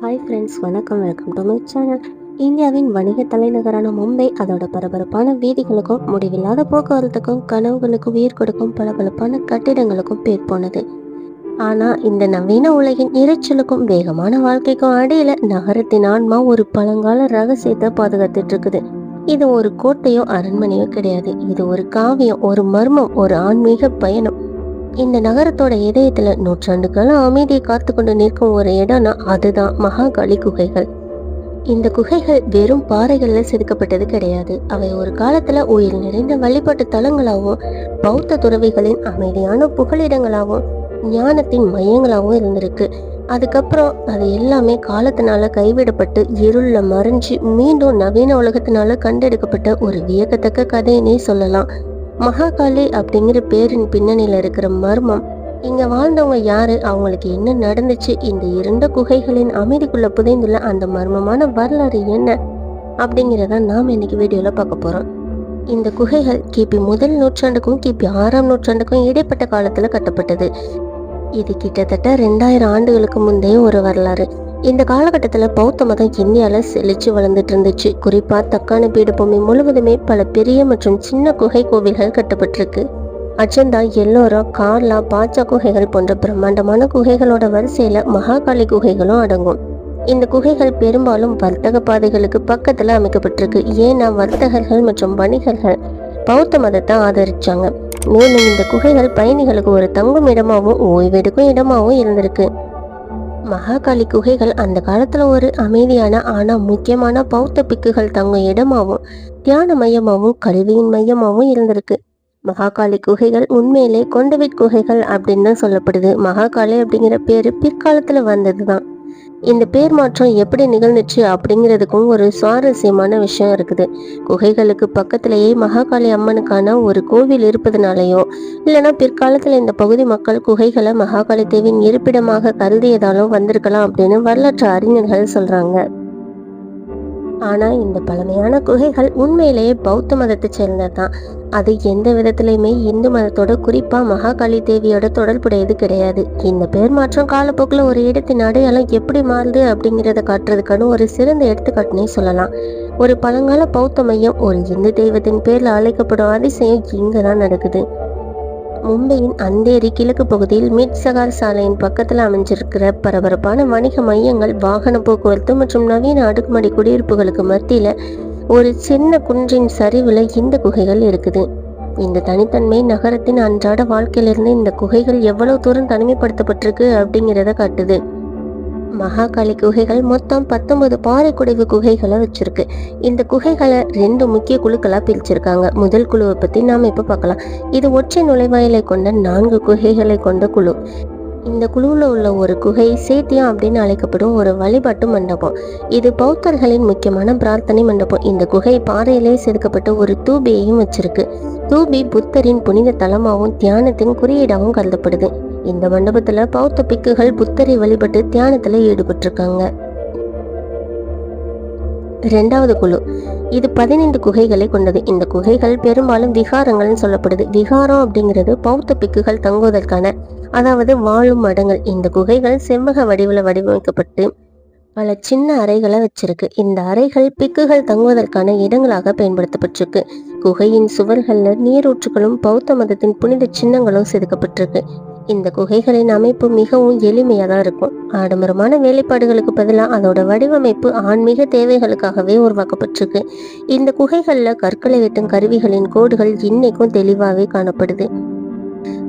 Hi friends வணக்கம் welcome to my channel இந்தியாவின் வணிக தலைநகரான மும்பை அதோட பரபரப்பான வீதிகளுக்கும் முடிவில்லாத போக்குவரத்துக்கும் கனவுகளுக்கும் உயிர் கொடுக்கும் பளபளப்பான கட்டிடங்களுக்கும் பேர் போனது. ஆனால் இந்த நவீன உலகின் இரைச்சலுக்கும் வேகமான வாழ்க்கைக்கும் அடையில நகரத்தின் ஆன்மா ஒரு பழங்கால ரகசியத்தை பாதுகாத்துட்டு இருக்குது இது ஒரு கோட்டையோ அரண்மனையோ கிடையாது. இது ஒரு காவியம் ஒரு மர்மம் ஒரு ஆன்மீக பயணம். இந்த நகரத்தோட இதயத்துல நூற்றாண்டுகளும் அமைதியை காத்து கொண்டு நிற்கும் ஒரு இடம்னா அதுதான் மகாகாளி குகைகள். இந்த குகைகள் வெறும் பாறைகள்ல செதுக்கப்பட்டது கிடையாது. அவை ஒரு காலத்துல உயிர் நிறைந்த வழிபாட்டு தலங்களாகவும் பௌத்த துறவிகளின் அமைதியான புகலிடங்களாகவும் ஞானத்தின் மையங்களாகவும் இருந்திருக்கு. அதுக்கப்புறம் அது எல்லாமே காலத்தினால கைவிடப்பட்டு இருள மறைஞ்சு மீண்டும் நவீன உலகத்தினால கண்டெடுக்கப்பட்ட ஒரு வியக்கத்தக்க கதையினே சொல்லலாம். மகாகாளி அப்படிங்கிற பேரின் பின்னணியில் இருக்கிற மர்மம். இங்க வாழ்ந்தவங்க யாரு? அவங்களுக்கு என்ன நடந்துச்சு? இந்த இருண்ட குகைகளின் அமைதிக்குள்ள புதைந்துள்ள அந்த மர்மமான வரலாறு என்ன? அப்படிங்கிறத நாம் இன்னைக்கு வீடியோவில் பார்க்க போகிறோம் இந்த குகைகள் கிபி முதல் நூற்றாண்டுக்கும் கிபி ஆறாம் நூற்றாண்டுக்கும் இடைப்பட்ட காலத்தில் கட்டப்பட்டது. இது கிட்டத்தட்ட ரெண்டாயிரம் ஆண்டுகளுக்கு முந்தைய ஒரு வரலாறு. இந்த காலகட்டத்தில் பௌத்த மதம் இந்தியாவில் செழிச்சு வளர்ந்துட்டு இருந்துச்சு. குறிப்பாக தக்கான பீடபூமி முழுவதுமே பல பெரிய மற்றும் சின்ன குகை கோவில்கள் கட்டப்பட்டிருக்கு. அஜந்தா எல்லோரா கார்லா பாச்சா குகைகள் போன்ற பிரம்மாண்டமான குகைகளோட வரிசையில் மகாகாளி குகைகளும் அடங்கும். இந்த குகைகள் பெரும்பாலும் வர்த்தக பாதைகளுக்கு பக்கத்தில் அமைக்கப்பட்டிருக்கு. ஏன்னா வர்த்தகர்கள் மற்றும் வணிகர்கள் பௌத்த மதத்தை ஆதரிச்சாங்க. மேலும் இந்த குகைகள் பயணிகளுக்கு ஒரு தங்கும் இடமாவும் ஓய்வெடுக்கும் இடமாகவும் இருந்திருக்கு. மகாகாளி குகைகள் அந்த காலத்துல ஒரு அமைதியான ஆனா முக்கியமான பௌத்த பிக்குகள் தங்கும் இடமாவும் தியான மையமாகவும் கல்வியின் மையமாகவும் இருந்திருக்கு. மகாகாளி குகைகள் உண்மையிலே கொண்டவிட் குகைகள் அப்படின்னு தான் சொல்லப்படுது. மகாகாளி அப்படிங்கிற பேரு பிற்காலத்துல வந்ததுதான். இந்த பேர் மாற்றம் எப்படி நிகழ்ந்துச்சு அப்படிங்கிறதுக்கும் ஒரு சுவாரஸ்யமான விஷயம் இருக்குது. குகைகளுக்கு பக்கத்திலேயே மகாகாளி அம்மனுக்கான ஒரு கோவில் இருப்பதனாலேயோ இல்லைன்னா பிற்காலத்தில் இந்த பகுதி மக்கள் குகைகளை மகாகாளி தேவியின் இருப்பிடமாக கருதியதாலும் வந்திருக்கலாம் அப்படின்னு வரலாற்று அறிஞர்கள் சொல்றாங்க. ஆனா இந்த பழமையான குகைகள் உண்மையிலேயே பௌத்த மதத்தை சேர்ந்ததுதான். அது எந்த விதத்திலையுமே இந்து மதத்தோட குறிப்பா மகாகாளி தேவியோட தொடர்புடையது கிடையாது. இந்த பேர் மாற்றம் காலப்போக்கில் ஒரு இடத்தின் அடையாளம் எப்படி மாறுது அப்படிங்கிறத காட்டுறதுக்கான ஒரு சிறந்த எடுத்துக்காட்டுனே சொல்லலாம். ஒரு பழங்கால பௌத்த மையம் ஒரு இந்து தெய்வத்தின் பேர்ல அழைக்கப்படும் அதிசயம் இங்கே தான் நடக்குது. மும்பையின் அந்தேரி கிழக்கு பகுதியில் மிட் சகார் சாலையின் பக்கத்தில் அமைஞ்சிருக்கிற பரபரப்பான வணிக மையங்கள் வாகன போக்குவரத்து மற்றும் நவீன அடுக்குமாடி குடியிருப்புகளுக்கு மத்தியில் ஒரு சின்ன குன்றின் சரிவில் இந்த குகைகள் இருக்குது. இந்த தனித்தன்மை நகரத்தின் அன்றாட வாழ்க்கையிலிருந்து இந்த குகைகள் எவ்வளவு தூரம் தனிமைப்படுத்தப்பட்டிருக்கு அப்படிங்கிறத காட்டுது. மகாகாளி குகைகள் மொத்தம் பத்தொன்பது பாறை குடைவு குகைகளை வச்சிருக்கு. இந்த குகைகளை ரெண்டு முக்கிய குழுக்களா பிரிச்சிருக்காங்க. முதல் குழுவை பத்தி நாம இப்ப பார்க்கலாம். இது ஒற்றை நுழைவாயிலை கொண்ட நான்கு குகைகளை கொண்ட குழு. இந்த குழுவில் உள்ள ஒரு குகை சேத்தியம் அப்படின்னு அழைக்கப்படும் ஒரு வழிபாட்டு மண்டபம். இது பௌத்தர்களின் முக்கியமான பிரார்த்தனை மண்டபம். இந்த குகை பாறையிலே செதுக்கப்பட்ட ஒரு தூபியையும் வச்சிருக்கு. தூபி புத்தரின் புனித தலமாகவும் தியானத்தின் குறியீடாகவும் கருதப்படுது. இந்த மண்டபத்துல பௌத்த பிக்குகள் புத்தரை வழிபட்டு தியானத்துல ஈடுபட்டிருக்காங்க. ரெண்டாவது குழு. இது பதினைந்து குகைகளை கொண்டது. இந்த குகைகள் பெரும்பாலும் விகாரங்கள்னு சொல்லப்படுது. விகாரம் அப்படிங்கிறது பௌத்த பிக்குகள் தங்குவதற்கான அதாவது வாழும் மடங்கள். இந்த குகைகள் செவ்வக வடிவில் வடிவமைக்கப்பட்டு பல சின்ன அறைகளை வச்சிருக்கு. இந்த அறைகள் பிக்குகள் தங்குவதற்கான இடங்களாக பயன்படுத்தப்பட்டிருக்கு. குகையின் சுவர்களில் நீரூற்றுகளும் பௌத்த மதத்தின் புனித சின்னங்களும் செதுக்கப்பட்டிருக்கு. இந்த குகைகளின் அமைப்பு மிகவும் எளிமையாக தான் இருக்கும். ஆடம்பரமான வேலைப்பாடுகளுக்கு பதிலாக அதோட வடிவமைப்பு ஆன்மீக தேவைகளுக்காகவே உருவாக்கப்பட்டிருக்கு. இந்த குகைகளில் கற்களை வெட்டும் கருவிகளின் கோடுகள் இன்னைக்கும் தெளிவாகவே காணப்படுது.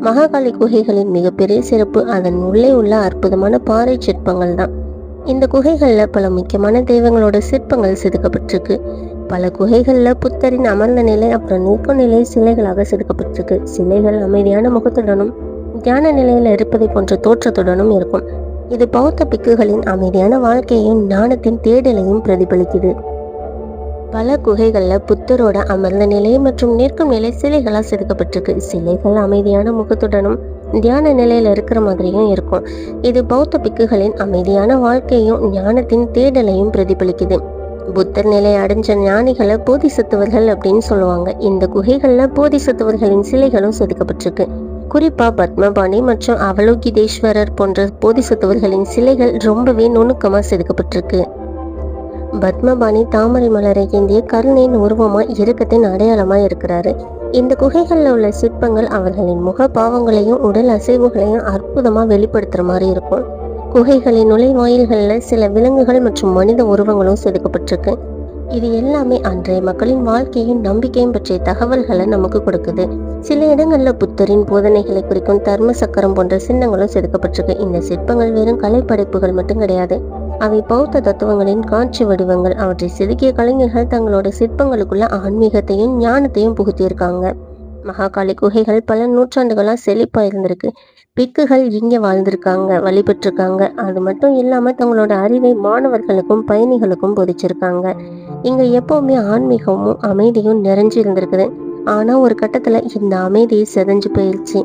மகாகாளி குகைகளின் மிகப்பெரிய சிறப்பு அதன் உள்ளே உள்ள அற்புதமான பாறை சிற்பங்கள் தான். இந்த குகைகளில் பல முக்கியமான தெய்வங்களோட சிற்பங்கள் செதுக்கப்பட்டிருக்கு. பல குகைகளில் புத்தரின் அமர்ந்த நிலை அப்புறம் நூக்க நிலை சிலைகளாக செதுக்கப்பட்டிருக்கு. சிலைகள் அமைதியான முகத்துடனும் தியான நிலையில் இருப்பதை போன்ற தோற்றத்துடனும் இருக்கும். இது பௌத்த பிக்குகளின் அமைதியான வாழ்க்கையையும் ஞானத்தின் தேடலையும் பிரதிபலிக்குது. பல குகைகளில் புத்தரோட அமர்ந்த நிலை மற்றும் நிற்கும் நிலை சிலைகளாக செதுக்கப்பட்டிருக்கு. சிலைகள் அமைதியான முகத்துடனும் தியான நிலையில் இருக்கிற மாதிரியும் இருக்கும். இது பௌத்த பிக்குகளின் அமைதியான வாழ்க்கையும் ஞானத்தின் தேடலையும் பிரதிபலிக்குது. புத்தர் நிலை அடைஞ்ச ஞானிகளை போதிசத்துவர்கள் அப்படின்னு சொல்லுவாங்க. இந்த குகைகளில் போதிசத்துவர்களின் சிலைகளும் செதுக்கப்பட்டிருக்கு. குறிப்பா பத்மபாணி மற்றும் அவலோகிதேஸ்வரர் போன்ற போதிசத்துவர்களின் சிலைகள் ரொம்பவே நுணுக்கமா செதுக்கப்பட்டிருக்கு. பத்மபாணி தாமரை மலரை ஏந்திய கருணையின் உருவமா இறுக்கத்தின் அடையாளமா இருக்கிறாரு. இந்த குகைகளில் உள்ள சிற்பங்கள் அவர்களின் முக பாவங்களையும் உடல் அசைவுகளையும் அற்புதமா வெளிப்படுத்துற மாதிரி இருக்கும். குகைகளின் நுழைவாயில்களில் சில விலங்குகள் மற்றும் மனித உருவங்களும் செதுக்கப்பட்டிருக்கு. இது எல்லாமே அன்றைய மக்களின் வாழ்க்கையும் நம்பிக்கையும் பற்றிய தகவல்களை நமக்கு கொடுக்குது. சில இடங்கள்ல புத்தரின் போதனைகளை குறிக்கும் தர்ம சக்கரம் போன்ற சின்னங்களும் செதுக்கப்பட்டிருக்கு. இந்த சிற்பங்கள் வெறும் கலைப்படைப்புகள் மட்டும் கிடையாது. அவை பௌத்த தத்துவங்களின் காட்சி வடிவங்கள் அவற்றை செதுக்கிய கலைஞர்கள் தங்களோட சிற்பங்களுக்குள்ள ஆன்மீகத்தையும் ஞானத்தையும் புகுத்தியிருக்காங்க. மகாகாளி குகைகள் பல நூற்றாண்டுகளாக செழிப்பாக இருந்திருக்கு. பிக்குகள் இங்கே வாழ்ந்திருக்காங்க வழிபட்டிருக்காங்க. அது மட்டும் இல்லாமல் தங்களோட அறிவை மாணவர்களுக்கும் பயணிகளுக்கும் போதிச்சிருக்காங்க. இங்கே எப்போவுமே ஆன்மீகமும் அமைதியும் நிறைஞ்சு இருந்திருக்குது. ஆனால் ஒரு கட்டத்தில் இந்த அமைதி செதஞ்சு போயிடுச்சு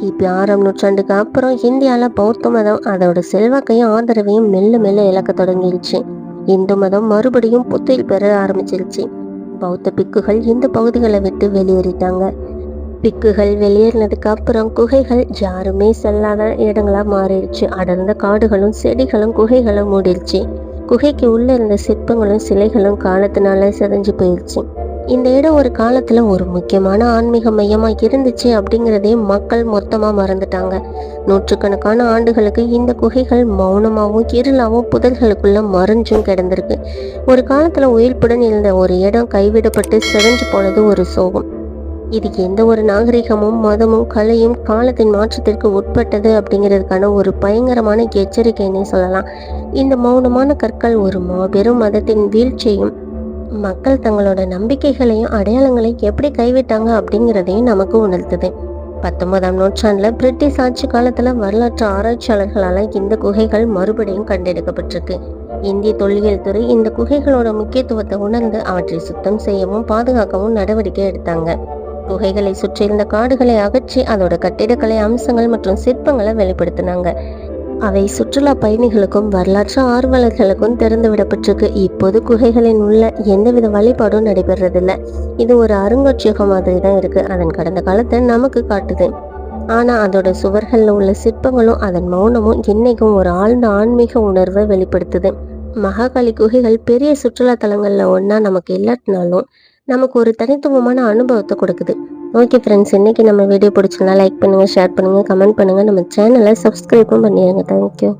கிபி ஆறாம் நூற்றாண்டுக்கு அப்புறம் இந்தியாவில் பௌத்த மதம் அதோட செல்வாக்கையும் ஆதரவையும் மெல்ல மெல்ல இழக்க தொடங்கிடுச்சு இந்து மதம் மறுபடியும் புத்துயில் பெற ஆரம்பிச்சிருச்சு. பௌத்த பிக்குகள் இந்த பகுதிகளை விட்டு வெளியேறிட்டாங்க. பிக்குகள் வெளியேறினதுக்கு அப்புறம் குகைகள் யாருமே செல்லாத இடங்களா மாறிடுச்சு. அடர்ந்த காடுகளும் செடிகளும் குகைகளும் மூடிடுச்சு. குகைக்கு உள்ள இருந்த சிற்பங்களும் சிலைகளும் காலத்தினால செதஞ்சு போயிடுச்சு. இந்த இடம் ஒரு காலத்துல ஒரு முக்கியமான ஆன்மீக மையமா இருந்துச்சு அப்படிங்கிறதே மக்கள் மொத்தமா மறந்துட்டாங்க. நூற்றுக்கணக்கான ஆண்டுகளுக்கு இந்த குகைகள் மௌனமாகவும் இருளாவும் புதல்களுக்குள்ள மறைஞ்சும் கிடந்திருக்கு. ஒரு காலத்துல உயிர்ப்புடன் இருந்த ஒரு இடம் கைவிடப்பட்டு சிதைஞ்சு போனது ஒரு சோகம். இது எந்த ஒரு நாகரிகமும் மதமும் கலையும் காலத்தின் மாற்றத்திற்கு உட்பட்டது அப்படிங்கிறதுக்கான ஒரு பயங்கரமான எச்சரிக்கைன்னே சொல்லலாம். இந்த மௌனமான கற்கள் ஒரு மாபெரும் மதத்தின் வீழ்ச்சியும் மக்கள் தங்களோட நம்பிக்கைகளையும் அடையாளங்களையும் எப்படி கைவிட்டாங்க அப்படிங்கிறதையும் நமக்கு உணர்த்துது. பத்தொன்பதாம் நூற்றாண்டில் பிரிட்டிஷ் ஆட்சி காலத்தில் வரலாற்று ஆராய்ச்சியாளர்களால் இந்த குகைகள் மறுபடியும் கண்டெடுக்கப்பட்டிருக்கு. இந்திய தொல்லியல் துறை இந்த குகைகளோட முக்கியத்துவத்தை உணர்ந்து அவற்றை சுத்தம் செய்யவும் பாதுகாக்கவும் நடவடிக்கை எடுத்தாங்க. குகைகளை சுற்றியிருந்த காடுகளை அகற்றி அதோட கட்டிடக்கலை அம்சங்கள் மற்றும் சிற்பங்களை வெளிப்படுத்தினாங்க. அவை சுற்றுலா பயணிகளுக்கும் வரலாற்று ஆர்வலர்களுக்கும் திறந்து விடப்பட்டிருக்கு. இப்போது குகைகளின் உள்ள எந்தவித வழிபாடும் நடைபெறதில்ல இது ஒரு அருங்காட்சியகம் மாதிரி தான் இருக்கு. அதன் கடந்த காலத்தை நமக்கு காட்டுது. ஆனா அதோட சுவர்கள்ல உள்ள சிற்பங்களும் அதன் மௌனமும் இன்னைக்கும் ஒரு ஆழ்ந்த ஆன்மீக உணர்வை வெளிப்படுத்துது. மகாகாளி குகைகள் பெரிய சுற்றுலா தலங்கள்ல ஒன்னா நமக்கு இல்லாட்டினாலும் நமக்கு ஒரு தனித்துவமான அனுபவத்தை கொடுக்குது. ஓகே ஃப்ரெண்ட்ஸ் இன்றைக்கி நம்ம வீடியோ பிடிச்சிருந்தா லைக் பண்ணுங்கள் ஷேர் பண்ணுங்கள் கமெண்ட் பண்ணுங்கள் நம்ம சேனலை சப்ஸ்கிரைபும் பண்ணிடுங்க தேங்க்யூ